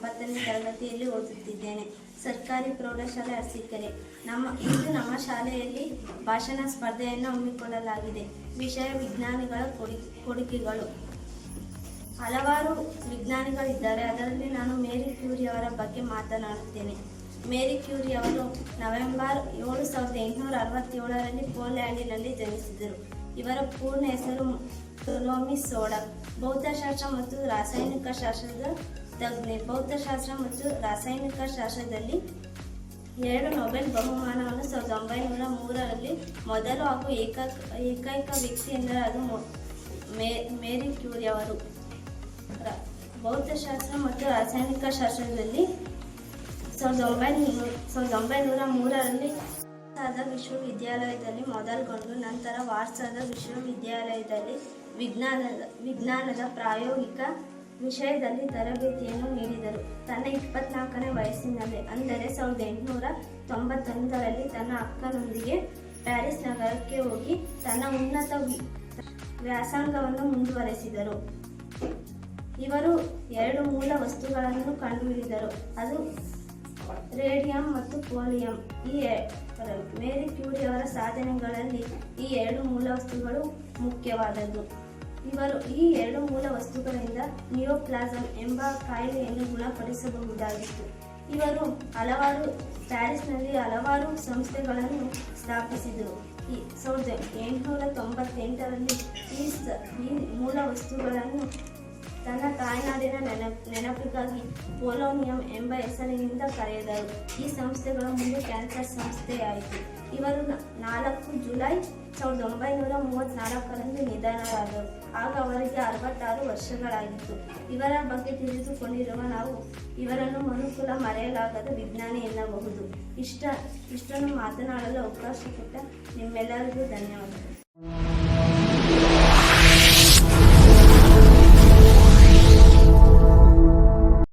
ಒಂಬತ್ತನೇ ತರಗತಿಯಲ್ಲಿ ಓದುತ್ತಿದ್ದೇನೆ. ಸರ್ಕಾರಿ ಪ್ರೌಢಶಾಲೆ ಅರಸಿಕೆರೆ ನಮ್ಮ, ಇಂದು ನಮ್ಮ ಶಾಲೆಯಲ್ಲಿ ಭಾಷಣ ಸ್ಪರ್ಧೆಯನ್ನು ಹಮ್ಮಿಕೊಳ್ಳಲಾಗಿದೆ. ವಿಷಯ ವಿಜ್ಞಾನಿಗಳ ಕೊಡಿ, ಕೊಡುಗೆಗಳು. ಹಲವಾರು ವಿಜ್ಞಾನಿಗಳಿದ್ದಾರೆ. ಅದರಲ್ಲಿ ನಾನು ಮೇರಿ ಕ್ಯೂರಿ ಅವರ ಬಗ್ಗೆ ಮಾತನಾಡುತ್ತೇನೆ. ಮೇರಿ ಕ್ಯೂರಿ ಅವರು ನವೆಂಬರ್ ಏಳು ಸಾವಿರದ ಎಂಟುನೂರ ಅರವತ್ತೇಳರಲ್ಲಿ ಪೋಲ್ಯಾಂಡಿನಲ್ಲಿ ಜನಿಸಿದರು. ಇವರ ಪೂರ್ಣ ಹೆಸರು ಸೋಡಕ್ ಭೌತಶಾಸ್ತ್ರ ಮತ್ತು ರಾಸಾಯನಿಕ ಶಾಸ್ತ್ರದ ತಜ್ಞೆ ಭೌತಶಾಸ್ತ್ರ ಮತ್ತು ರಾಸಾಯನಿಕ ಶಾಸ್ತ್ರದಲ್ಲಿ ಎರಡು ನೊಬೆಲ್ ಬಹುಮಾನವನ್ನು ಸಾವಿರದ ಒಂಬೈನೂರ ಮೂರರಲ್ಲಿ ಮೊದಲು ಹಾಗೂ ಏಕ ಏಕೈಕ ವ್ಯಕ್ತಿ ಎಂದರೆ ಅದು ಮೇರಿ ಕ್ಯೂರಿ ಅವರು. ಭೌತಶಾಸ್ತ್ರ ಮತ್ತು ರಾಸಾಯನಿಕ ಶಾಸ್ತ್ರದಲ್ಲಿ ಸಾವಿರದ ಒಂಬೈನೂರ ಸಾವಿರದ ಒಂಬೈನೂರ ಮೂರರಲ್ಲಿ ವಾರ್ಸಾದ ವಿಶ್ವವಿದ್ಯಾಲಯದಲ್ಲಿ ಮೊದಲುಗೊಂಡು ನಂತರ ವಾರ್ಸಾದ ವಿಶ್ವವಿದ್ಯಾಲಯದಲ್ಲಿ ವಿಜ್ಞಾನದ ವಿಜ್ಞಾನದ ಪ್ರಾಯೋಗಿಕ ವಿಷಯದಲ್ಲಿ ತರಬೇತಿಯನ್ನು ನೀಡಿದರು. ತನ್ನ ಇಪ್ಪತ್ನಾಲ್ಕನೇ ವಯಸ್ಸಿನಲ್ಲಿ, ಅಂದರೆ ಸಾವಿರದ ಎಂಟುನೂರ ತೊಂಬತ್ತೊಂದರಲ್ಲಿ ತನ್ನ ಅಕ್ಕನೊಂದಿಗೆ ಪ್ಯಾರಿಸ್ ನಗರಕ್ಕೆ ಹೋಗಿ ತನ್ನ ಉನ್ನತ ವ್ಯಾಸಾಂಗವನ್ನು ಮುಂದುವರೆಸಿದರು. ಇವರು ಎರಡು ಮೂಲ ವಸ್ತುಗಳನ್ನು ಕಂಡುಹಿಡಿದರು. ಅದು ರೇಡಿಯಂ ಮತ್ತು ಪೋಲಿಯಂ. ಈ ಮೇರಿ ಕ್ಯೂರಿ ಅವರ ಸಾಧನೆಗಳಲ್ಲಿ ಈ ಎರಡು ಮೂಲ ವಸ್ತುಗಳು ಮುಖ್ಯವಾದದ್ದು. ಇವರು ಈ ಎರಡು ಮೂಲ ವಸ್ತುಗಳಿಂದ ನಿಯೋಪ್ಲಾಸಮ್ ಎಂಬ ಕಾಯಿಲೆಯನ್ನು ಗುಣಪಡಿಸಬಹುದಾಗಿತ್ತು. ಇವರು ಹಲವಾರು ಪ್ಯಾರಿಸ್ನಲ್ಲಿ ಹಲವಾರು ಸಂಸ್ಥೆಗಳನ್ನು ಸ್ಥಾಪಿಸಿದರು. ಈ ಸಾವಿರದ ಎಂಟುನೂರ ತೊಂಬತ್ತೆಂಟರಲ್ಲಿ ಈ ಈ ಮೂಲ ವಸ್ತುಗಳನ್ನು ತನ್ನ ತಾಯ್ನಾಡಿನ ನೆನಪು ನೆನಪಿಗಾಗಿ ಪೋಲೋನಿಯಂ ಎಂಬ ಹೆಸರಿನಿಂದ ಕರೆದರು. ಈ ಸಂಸ್ಥೆಗಳ ಮುಂದೆ ಕ್ಯಾನ್ಸರ್ ಸಂಸ್ಥೆಯಾಯಿತು. ಇವರು ನಾಲ್ಕು ಜುಲೈ ಸಾವಿರದ ಒಂಬೈನೂರ ಮೂವತ್ತ್ನಾಲ್ಕರಂದು ನಿಧನರಾದರು. ಆಗ ಅವರಿಗೆ ಅರವತ್ತಾರು ವರ್ಷಗಳಾಗಿತ್ತು. ಇವರ ಬಗ್ಗೆ ತಿಳಿದುಕೊಂಡಿರುವ ನಾವು ಇವರನ್ನು ಮನುಕುಲ ಮರೆಯಲಾಗದ ವಿಜ್ಞಾನಿ ಎನ್ನಬಹುದು. ಇಷ್ಟ, ಇಷ್ಟನ್ನು ಮಾತನಾಡಲು ಅವಕಾಶ ಕೊಟ್ಟ ನಿಮ್ಮೆಲ್ಲರಿಗೂ ಧನ್ಯವಾದಗಳು.